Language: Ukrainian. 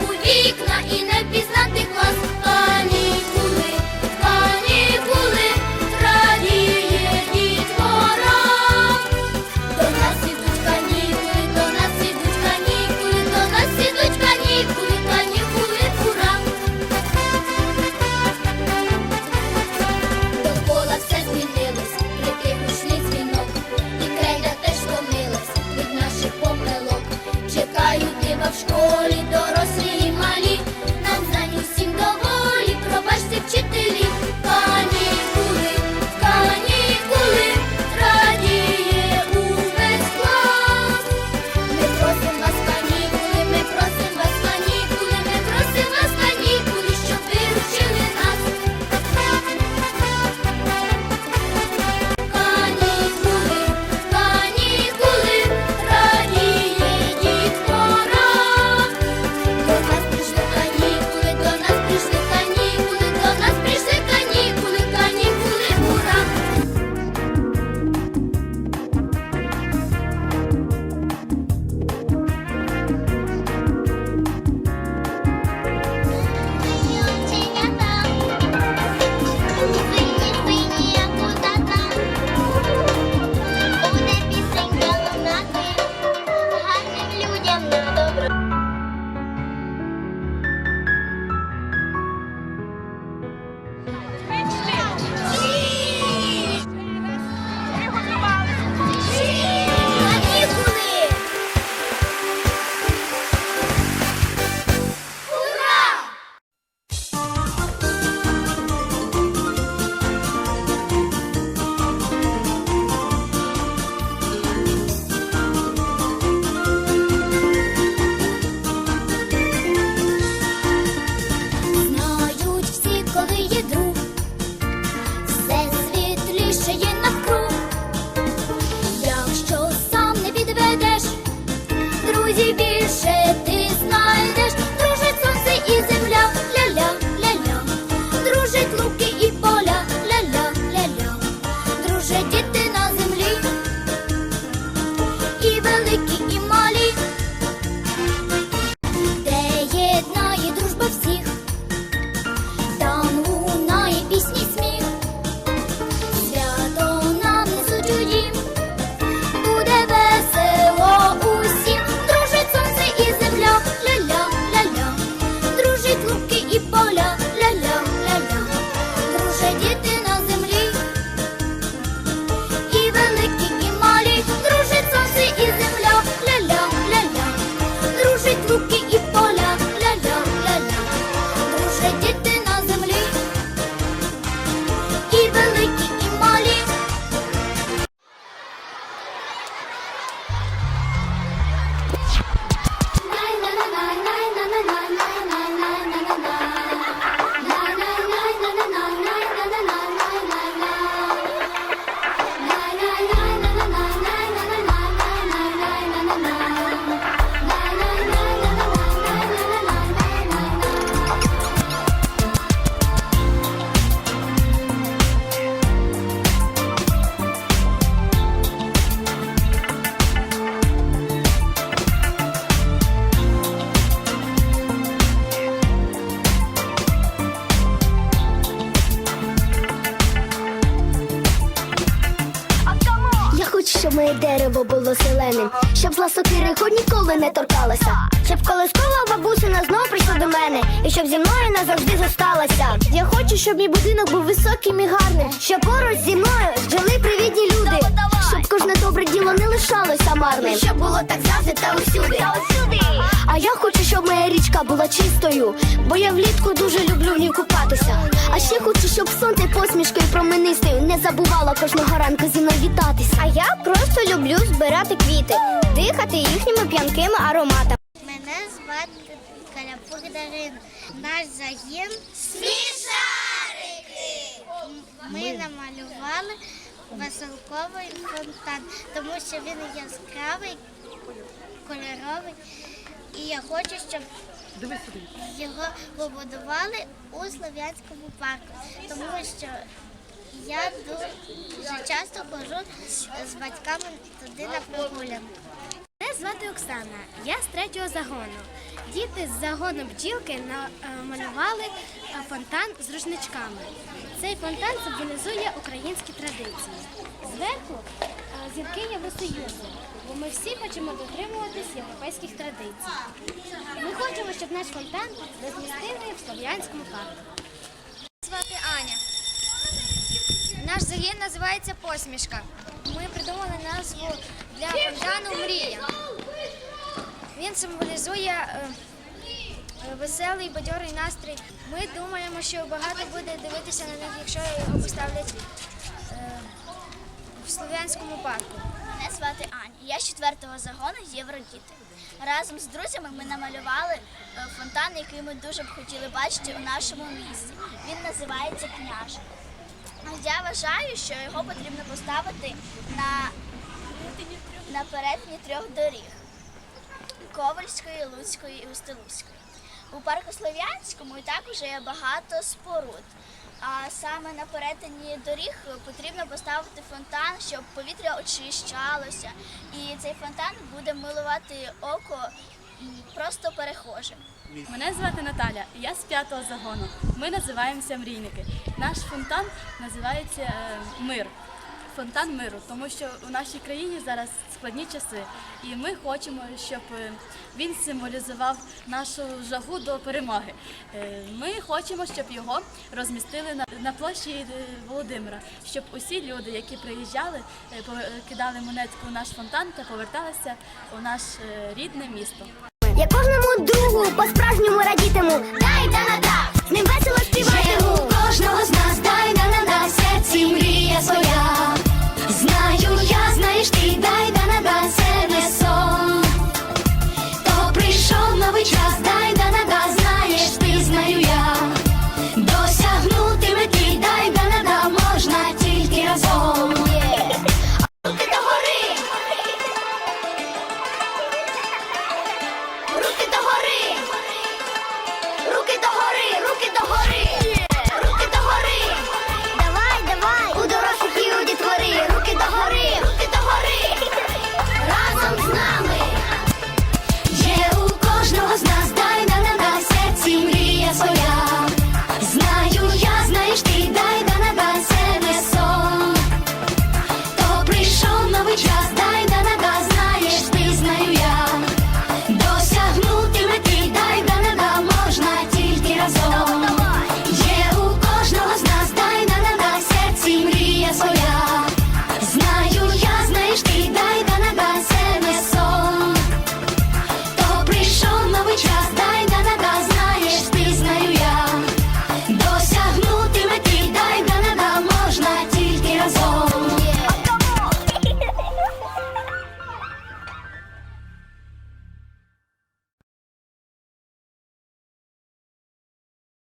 у вікна і не пізнати. Більше ти знайдеш. Щоб моє дерево було зеленим, щоб зла сокириху ніколи не торкалася. Щоб колискова бабусина знов прийшла до мене, і щоб зі мною назавжди зосталася. Я хочу, щоб мій будинок був високим і гарним, щоб поруч зі мною жили привітні люди, добре діло не лишалося марним. Щоб було так завжди та усюди. А я хочу, щоб моя річка була чистою, бо я влітку дуже люблю в ній купатися. А ще хочу, щоб сонце посмішкою променистою не забувала кожного ранку зі мною вітатися. А я просто люблю збирати квіти, дихати їхніми п'янкими ароматами. Мене звати Каляпук Дарина. Наш загін Смішарики! ми намалювали веселковий фонтан, тому що він яскравий, кольоровий. І я хочу, щоб його побудували у Слов'янському парку, тому що я дуже часто ходжу з батьками туди на прогулянку. Звати Оксана, я з третього загону. Діти з загону бджілки намалювали фонтан з рушничками. Цей фонтан символізує українські традиції. Зверху е, зірки Євросоюзу, бо ми всі хочемо дотримуватись європейських традицій. Ми хочемо, щоб наш фонтан розмістили в Слов'янському парку. звати Аня. Наш загін називається Посмішка. Ми придумали назву для фонтану Мрія. Він символізує е, веселий, бадьорий настрій. Ми думаємо, що багато буде дивитися на них, якщо його поставлять е, в Слов'янському парку. Мене звати Аня. Я з четвертого загону Євродіти. Разом з друзями ми намалювали е, фонтан, який ми дуже б хотіли бачити у нашому місті. Він називається княж. Я вважаю, що його потрібно поставити на, на перетині трьох доріг Ковальської, Луцької і Устилуцької. У парку Слов'янському і так уже є багато споруд. А саме на перетині доріг потрібно поставити фонтан, щоб повітря очищалося. І цей фонтан буде милувати око просто перехожим. Мене звати Наталя, я з п'ятого загону. Ми називаємося мрійники. Наш фонтан називається е, Мир. Фонтан миру, тому що у нашій країні зараз складні часи, і ми хочемо, щоб він символізував нашу жагу до перемоги. Е, Ми хочемо, щоб його розмістили на, на площі е, Володимира, щоб усі люди, які приїжджали, е, кидали монетку у наш фонтан та поверталися у наше е, рідне місто. Я кожному другу по-справжньому радітиму. Дай да на да, з ним весело співатиму. Кожного з нас дай да на да, серці мрія своя. verstehen.